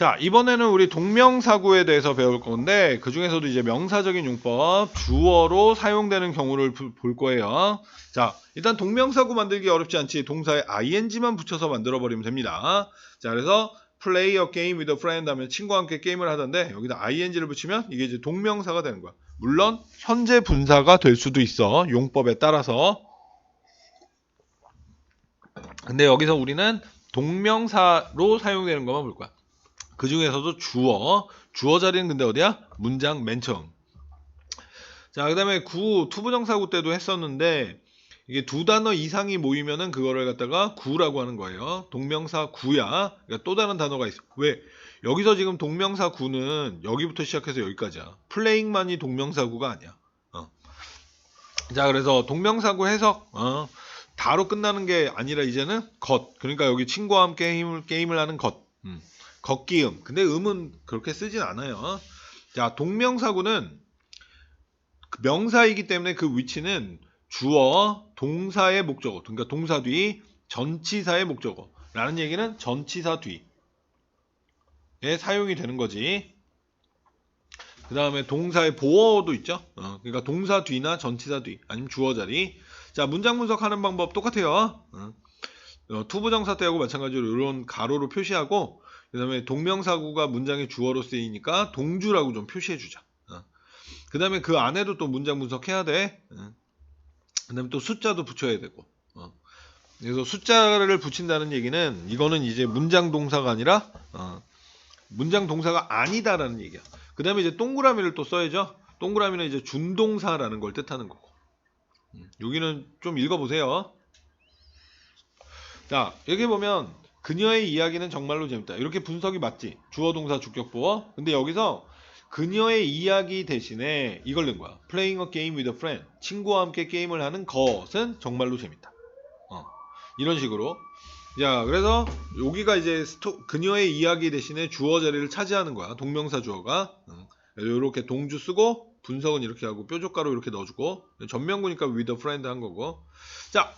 자, 이번에는 우리 동명사구에 대해서 배울 건데 그 중에서도 이제 명사적인 용법, 주어로 사용되는 경우를 부- 볼 거예요. 자, 일단 동명사구 만들기 어렵지 않지. 동사에 ing만 붙여서 만들어 버리면 됩니다. 자, 그래서 play a game with a friend 하면 친구와 함께 게임을 하던데 여기다 ing를 붙이면 이게 이제 동명사가 되는 거야. 물론 현재 분사가 될 수도 있어. 용법에 따라서. 근데 여기서 우리는 동명사로 사용되는 것만 볼 거야. 그 중에서도 주어, 주어 자리는 근데 어디야? 문장 맨 처음. 자, 그 다음에 구, 투부정사구 때도 했었는데, 이게 두 단어 이상이 모이면은 그거를 갖다가 구라고 하는 거예요. 동명사 구야. 그러니까 또 다른 단어가 있어. 왜? 여기서 지금 동명사 구는 여기부터 시작해서 여기까지야. 플레잉만이 동명사 구가 아니야. 어. 자, 그래서 동명사 구 해석, 어. 다로 끝나는 게 아니라 이제는 것. 그러니까 여기 친구와 함께 게임을, 게임을 하는 것. 음. 걷기음. 근데 음은 그렇게 쓰진 않아요. 자, 동명사구는 그 명사이기 때문에 그 위치는 주어, 동사의 목적어. 그러니까 동사 뒤, 전치사의 목적어. 라는 얘기는 전치사 뒤에 사용이 되는 거지. 그 다음에 동사의 보어도 있죠. 어, 그러니까 동사 뒤나 전치사 뒤, 아니면 주어 자리. 자, 문장 분석하는 방법 똑같아요. 어. 어, 투부정사 때하고 마찬가지로 이런 가로로 표시하고 그 다음에 동명사구가 문장의 주어로 쓰이니까 동주라고 좀 표시해 주자. 그 다음에 그 안에도 또 문장 분석해야 돼. 그 다음에 또 숫자도 붙여야 되고. 어. 그래서 숫자를 붙인다는 얘기는 이거는 이제 문장 동사가 아니라 어, 문장 동사가 아니다라는 얘기야. 그 다음에 이제 동그라미를 또 써야죠. 동그라미는 이제 준동사라는 걸 뜻하는 거고. 음, 여기는 좀 읽어보세요. 자, 여기 보면 그녀의 이야기는 정말로 재밌다. 이렇게 분석이 맞지? 주어, 동사, 주격, 보어. 근데 여기서 그녀의 이야기 대신에 이걸 넣은 거야. Playing a game with a friend. 친구와 함께 게임을 하는 것은 정말로 재밌다. 어, 이런 식으로. 자, 그래서 여기가 이제 스토, 그녀의 이야기 대신에 주어 자리를 차지하는 거야. 동명사 주어가. 이렇게 동주 쓰고 분석은 이렇게 하고 뾰족가로 이렇게 넣어주고 전명구니까 with a friend 한 거고. 자,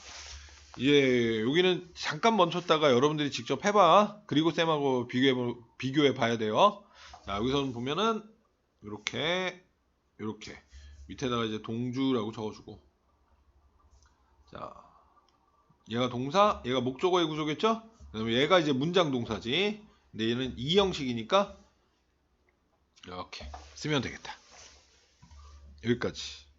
예, 여기는 잠깐 멈췄다가 여러분들이 직접 해봐. 그리고 쌤하고 비교해 비교해 봐야 돼요. 자, 여기서는 보면은 이렇게 이렇게 밑에다가 이제 동주라고 적어주고. 자, 얘가 동사, 얘가 목적어의 구조겠죠? 그 다음에 얘가 이제 문장 동사지. 근데 얘는 이 형식이니까 이렇게 쓰면 되겠다. 여기까지.